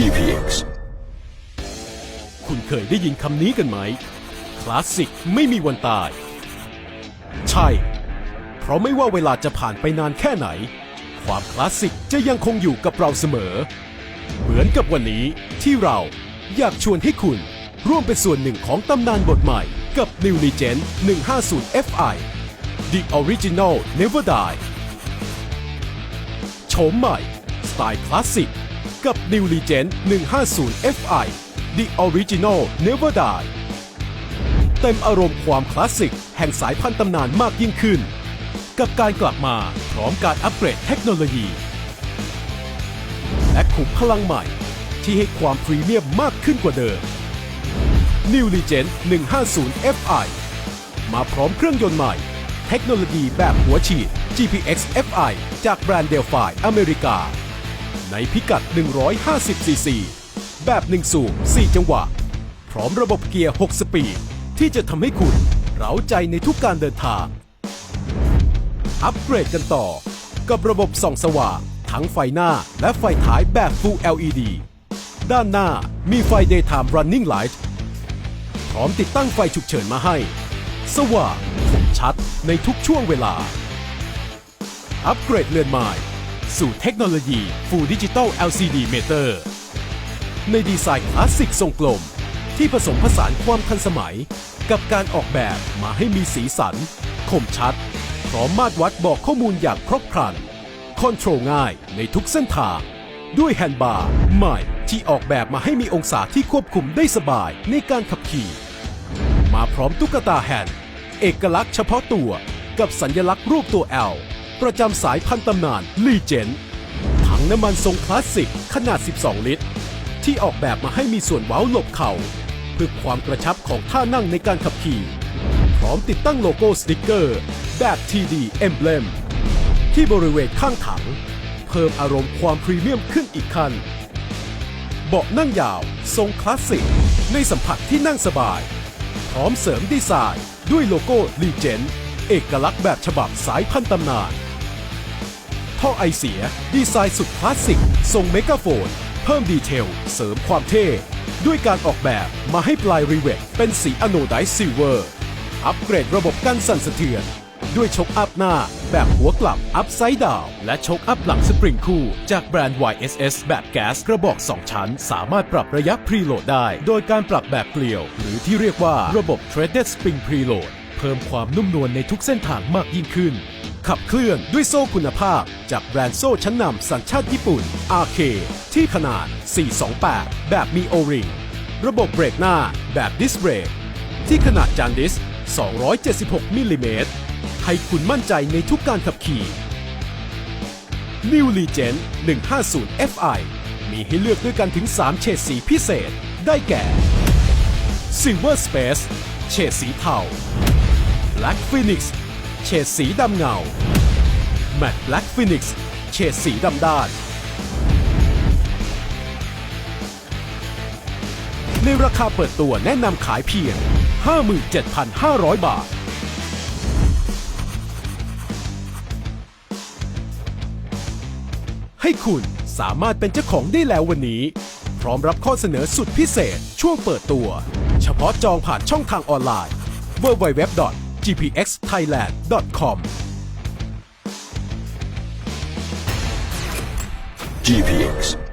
GPX คุณเคยได้ยินคำนี้กันไหม คลาสสิกไม่มีวันตาย ใช่ เพราะไม่ว่าเวลาจะผ่านไปนานแค่ไหน ความคลาสสิกจะยังคงอยู่กับเราเสมอ เหมือนกับวันนี้ที่เราอยากชวนให้คุณร่วมเป็นส่วนหนึ่งของตำนานบทใหม่กับ New Legend 150 Fi The Original Never Die โฉมใหม่ สไตล์คลาสสิก กับ New Legend 150 Fi The Original Never Die เต็มอารมณ์ความคลาสสิก แห่งสายพันธุ์ตำนานมากยิ่งขึ้น กับการกลับมาพร้อมการอัปเกรดเทคโนโลยี และขุมพลังใหม่ที่ให้ความพรีเมียมมากขึ้นกว่าเดิม New Legend 150 Fi มาพร้อมเครื่องยนต์ใหม่ เทคโนโลยีแบบหัวฉีด GPX Fi จากแบรนด์เดลฟายอเมริกา ในพิกัด 150 ซีซี แบบ1สูบ4 จังหวะ พร้อมระบบเกียร์ 6 สปีด ที่จะทำให้คุณเร้าใจในทุกการเดินทาง อัปเกรดกันต่อ กับระบบส่องสว่างทั้งไฟหน้าและไฟท้ายแบบ Full LED ด้านหน้ามีไฟ Daytime Running Light พร้อมติดตั้งไฟฉุกเฉินมาให้ สว่างคมชัดในทุกช่วงเวลา อัปเกรดเรือนไม้ สู่เทคโนโลยี Full Digital LCD Meter ในดีไซน์คลาสสิกทรงกลม ที่ผสมผสานความทันสมัย กับการออกแบบมาให้มีสีสัน คมชัด พร้อมมาตรวัดบอกข้อมูลอย่างครบครัน คอนโทรลง่ายในทุกเส้นทาง ด้วยแฮนด์บาร์ใหม่ที่ออกแบบมาให้มีองศาที่ควบคุมได้สบายในการขับขี่ มาพร้อมตุ๊กตาแฮนด์เอกลักษณ์เฉพาะตัวกับสัญลักษณ์รูปตัว L ประจำสายพันตำนานลีเจนถังน้ำมันทรงคลาสสิกขนาด 12 ลิตร ที่ออกแบบมาให้มีส่วนเว้าหลบเข่า เพื่อความกระชับของท่านั่งในการขับขี่ พร้อมติดตั้งโลโก้สติกเกอร์ แบบ TD Emblem ที่บริเวณข้างถัง เพิ่มอารมณ์ความพรีเมียมขึ้นอีกขั้นเบาะนั่งยาวทรงคลาสสิก ในสัมผัสที่นั่งสบาย พร้อมเสริมดีไซน์ ด้วยโลโก้ลีเจนเอกลักษณ์แบบฉบับสายพันตำนาน ท่อไอเสีย ดีไซน์สุดคลาสสิก ทรงเมกาโฟน เพิ่มดีเทล เสริมความเท่ ด้วยการออกแบบมาให้ปลายรีเวทเป็นสีอโนไดซ์ซิลเวอร์ อัปเกรดระบบกันสั่นสะเทือน ด้วยชกอัพหน้า แบบหัวกลับอัพไซด์ดาว และชกอัพหลังสปริงคู่ จากแบรนด์ YSS แบบแก๊สกระบอก 2 ชั้น สามารถปรับระยะพรีโหลดได้ โดยการปรับแบบเกลียว หรือที่เรียกว่าระบบ Threaded Spring Preload เพิ่มความนุ่มนวลในทุกเส้นทางมากยิ่งขึ้น ขับเคลื่อนด้วยโซ่คุณภาพ จากแบรนด์โซ่ชั้นนำสัญชาติญี่ปุ่น RK ที่ขนาด 428 แบบมีโอริงระบบเบรกหน้าแบบดิสเบรกที่ขนาดจานดิส 276มิลลิเมตรให้คุณมั่นใจในทุกการขับขี่ New Legend 150 Fi มีให้เลือกด้วยกันถึง 3 เฉดสีพิเศษ ได้แก่ Silver Space เฉดสีเทา Black Phoenix เฉดสีดำเงา Matte Black Phoenix เฉดสีดำด้าน ในราคาเปิดตัวแนะนำขายเพียง 57,500 บาท ให้คุณสามารถเป็นเจ้าของได้แล้ววันนี้ พร้อมรับข้อเสนอสุดพิเศษช่วงเปิดตัว เฉพาะจองผ่านช่องทางออนไลน์ www.gpxthailand.com GPX